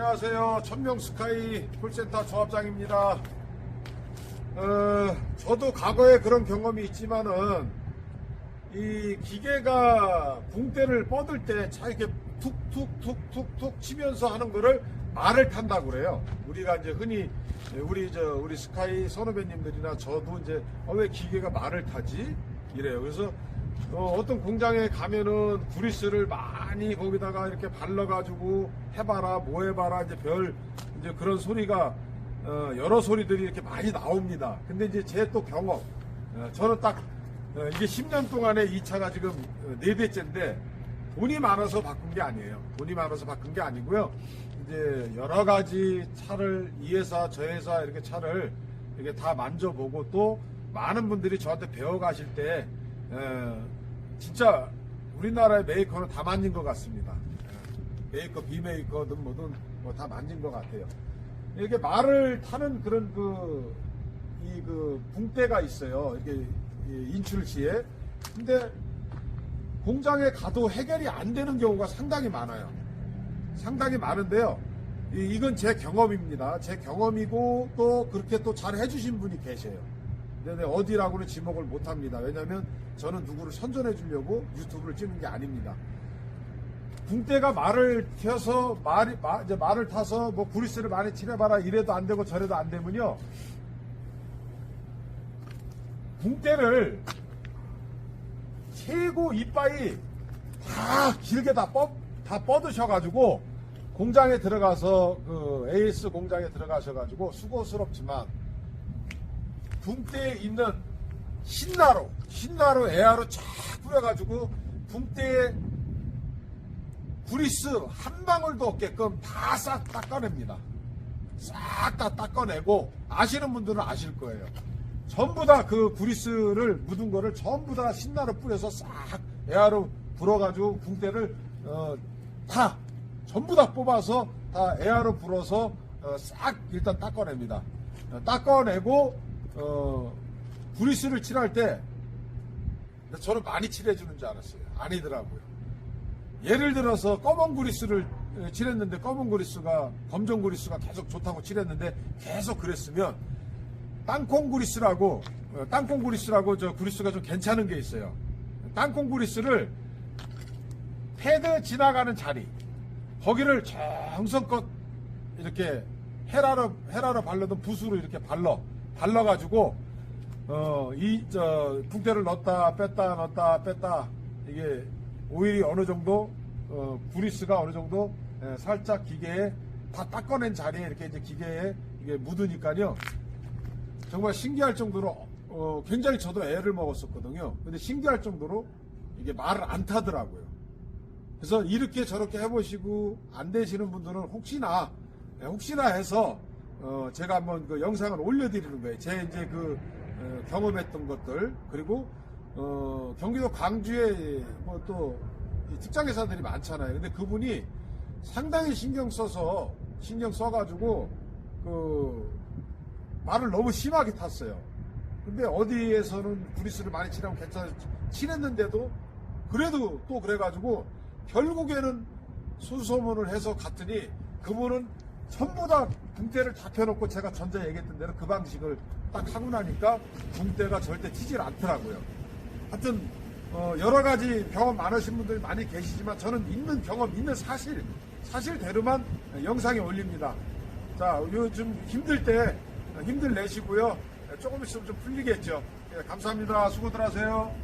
안녕하세요. 천명스카이 콜센터 조합장입니다. 어, 저도 과거에 그런 경험이 있지만은 이 기계가 붕대를 뻗을 때 차 이렇게 툭툭툭툭툭 치면서 하는 거를 말을 탄다고 그래요. 우리가 이제 흔히 우리 저 우리 스카이 선후배님들이나 저도 이제 어, 왜 기계가 말을 타지 이래요. 그래서 어, 떤 공장에 가면은 구리스를 많이 거기다가 이렇게 발라가지고 해봐라 뭐 해봐라 이제 별 이제 그런 소리가 어, 여러 소리들이 이렇게 많이 나옵니다. 근데 이제 제 또 경험 어, 저는 딱 어, 이게 10년 동안에 이 차가 지금 어, 네 대째인데 돈이 많아서 바꾼 게 아니에요. 돈이 많아서 바꾼 게 아니고요. 이제 여러 가지 차를 이 회사 저 회사 이렇게 차를 이렇게 다 만져보고 또 많은 분들이 저한테 배워가실 때 에, 진짜 우리나라의 메이커는 다 만진 것 같습니다. 에, 메이커, 비메이커든 뭐든 뭐 다 만진 것 같아요. 이렇게 말을 타는 그런 그, 이 그 붕대가 있어요. 이게 이 인출시에. 근데 공장에 가도 해결이 안 되는 경우가 상당히 많아요. 상당히 많은데요. 이- 이건 제 경험입니다. 제 경험이고 또 그렇게 또 잘 해주신 분이 계셔요. 근데 어디라고는 지목을 못 합니다. 왜냐면 저는 누구를 선전해 주려고 유튜브를 찍는 게 아닙니다. 붕대가 말을 튀어서 말이 마- 이제 말을 타서 뭐 구리스를 많이 칠해봐라 이래도 안 되고 저래도 안 되면요. 붕대를 최고 이빠이 다 길게 다 뻗, 다 뻗으셔가지고 공장에 들어가서 그 AS 공장에 들어가셔가지고 수고스럽지만 붕대에 있는 신나로 신나로 에어로 쫙 뿌려가지고 붕대에 구리스 한 방울도 없게끔 다 싹 닦아냅니다. 싹 다 닦아내고 아시는 분들은 아실 거예요. 전부 다 그 구리스를 묻은 거를 전부 다 신나로 뿌려서 싹 에어로 불어가지고 붕대를 어, 다 전부 다 뽑아서 다 에어로 불어서 어, 싹 일단 닦아냅니다. 어, 닦아내고 어, 구리스를 칠할 때 저는 많이 칠해주는 줄 알았어요. 아니더라고요. 예를 들어서 검은 구리스를 에, 칠했는데 검은 구리스가 검정 구리스가 계속 좋다고 칠했는데 계속 그랬으면 땅콩 구리스라고 어, 땅콩 구리스라고 저 구리스가 좀 괜찮은 게 있어요. 땅콩 구리스를 패드 지나가는 자리 거기를 정성껏 이렇게 헤라로 헤라로 발라둔 붓으로 이렇게 발라 발라가지고 어 이 저 붕대를 넣었다 뺐다 넣었다 뺐다 이게 오일이 어느 정도 어 구리스가 어느 정도 에, 살짝 기계에 다 닦아낸 자리에 이렇게 이제 기계에 이게 묻으니까요 정말 신기할 정도로 어, 굉장히 저도 애를 먹었었거든요. 근데 신기할 정도로 이게 말을 안 타더라고요. 그래서 이렇게 저렇게 해보시고 안 되시는 분들은 혹시나 예, 혹시나 해서 어, 제가 한번 그 영상을 올려드리는 거예요. 제 이제 그 어, 경험했던 것들 그리고 어, 경기도 광주에 뭐또 특장 회사들이 많잖아요. 근데 그분이 상당히 신경 써서 신경 써가지고 그 말을 너무 심하게 탔어요. 근데 어디에서는 구리스를 많이 칠하면 괜찮아 칠했는데도 그래도 또 그래가지고 결국에는 수소문을 해서 갔더니 그분은 전부 다 붕대를 다 펴놓고 제가 전에 얘기했던 대로 그 방식을 딱 하고 나니까 붕대가 절대 튀질 않더라고요. 하여튼 어, 여러 가지 경험 많으신 분들이 많이 계시지만 저는 있는 경험, 있는 사실, 사실대로만 영상에 올립니다. 자, 요즘 힘들 때 힘들 내시고요. 조금 있으면 좀 풀리겠죠. 예, 감사합니다. 수고들 하세요.